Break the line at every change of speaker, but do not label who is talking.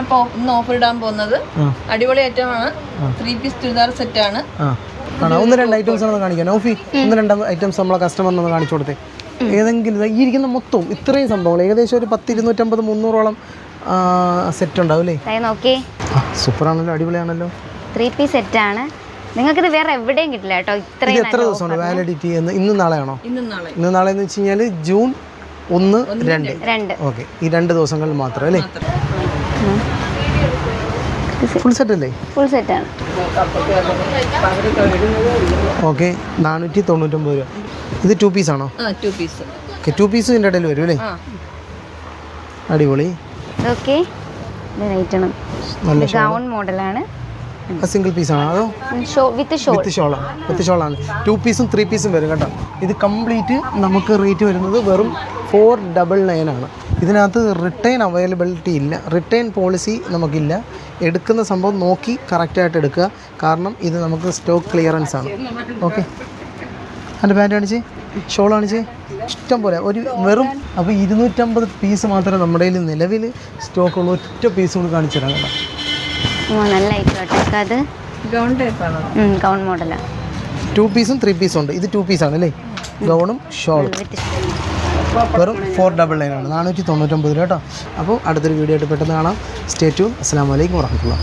ഇപ്പൊ ഇന്ന് ഓഫർ ഇടാൻ പോകുന്നത് അടിപൊളി ഐറ്റമാണ് ആണ്. ത്രീ പീസ് ചുരിദാർ സെറ്റ് ആണ്.
ആ. ഒന്ന് രണ്ട് ഐറ്റംസ് ആണ് കാണിക്കാൻ ഓഫി ഒന്ന് രണ്ട് ഐറ്റംസ് നമ്മളെ കസ്റ്റമറിന് ഒന്ന് കാണിച്ചു കൊടുത്തേ. ഏതെങ്കിലും ഈ ഇരിക്കുന്ന മൊത്തം ഇത്രയും സംഭവങ്ങൾ ഏകദേശം ഒരു പത്ത് ഇരുന്നൂറ്റമ്പത് മുന്നൂറോളം സെറ്റ് ഉണ്ടാവും അല്ലേ?
ആണല്ലോ നോക്കി.
സൂപ്പറാണല്ലോ അടിപൊളിയാണല്ലോ.
ത്രീ പീസ് സെറ്റ് ആണ്. നിങ്ങൾക്കിത് വേറെ എവിടെയും കിട്ടില്ല കേട്ടോ.
ഇത്ര
ഇത്രയും
എത്ര ദിവസമാണ് വാലിഡിറ്റി എന്ന്? ഇന്ന് നാളെയാണോ?
ഇന്നും നാളെ.
ഇന്ന് നാളെ എന്ന് വെച്ച് കഴിഞ്ഞാൽ ജൂൺ ഒന്ന് രണ്ട്.
രണ്ട്.
ഓക്കെ ഈ രണ്ട് ദിവസങ്ങളിൽ മാത്രം അല്ലേ? ഫുൾ സെറ്റ് അല്ലേ?
ഫുൾ സെറ്റ് ആണ്.
ഓക്കെ നാനൂറ്റി തൊണ്ണൂറ്റൊമ്പത് രൂപ. ഇത് ടു പീസ് ആണോ?
ആ two piece
okay two piece ഇതിന്റെ ഇടയിൽ വരും അല്ലേ? അടിപൊളി.
ഓക്കെ
നല്ല
ഗൗൺ മോഡലാണ്
സിംഗിൾ പീസ് ആണ്. അതോ
വിത്ത് ഷോൾ
വിത്ത് ഷോൾ വിത്ത് ഷോളാണ് ടു പീസും ത്രീ പീസും വരും കേട്ടോ. ഇത് കംപ്ലീറ്റ് നമുക്ക് റേറ്റ് വരുന്നത് വെറും ഫോർ ഡബിൾ നയൻ ആണ്. ഇതിനകത്ത് റിട്ടേൺ അവൈലബിലിറ്റി ഇല്ല. റിട്ടേൺ പോളിസി നമുക്കില്ല. എടുക്കുന്ന സംഭവം നോക്കി കറക്റ്റായിട്ട് എടുക്കുക. കാരണം ഇത് നമുക്ക് സ്റ്റോക്ക് ക്ലിയറൻസ് ആണ്. ഓക്കെ അതിന്റെ പാന്റ് കാണിച്ച്? ഷോൾ കാണിച്ച്? ഇഷ്ടം പോലെ. ഒരു വെറും അപ്പോൾ ഇരുന്നൂറ്റമ്പത് പീസ് മാത്രമേ നമ്മുടെ കയ്യിൽ നിലവിൽ സ്റ്റോക്കുള്ള ഒറ്റ പീസ് കൂടി കാണിച്ചു തരാം കേട്ടോ.
നല്ല ഐറ്റം കേട്ടോ. അത്?
ഗൗൺ ടൈപ്പ് ആണ്?
ഗൗൺ മോഡലാണ്
ടു പീസും ത്രീ പീസും ഉണ്ട്. ഇത് ടു പീസാണ് അല്ലേ? ഗൗണും ഷോളും വെറും ഫോർ ഡബിൾ നയൻ ആണ്. നാനൂറ്റി തൊണ്ണൂറ്റൊമ്പത് രൂപ കേട്ടോ. അപ്പോൾ അടുത്തൊരു വീഡിയോ ആയിട്ട് പെട്ടെന്ന് കാണാം. സ്റ്റേ ട്യൂൺ അസ്സാം വലൈക്കും വർഹമത്തുള്ള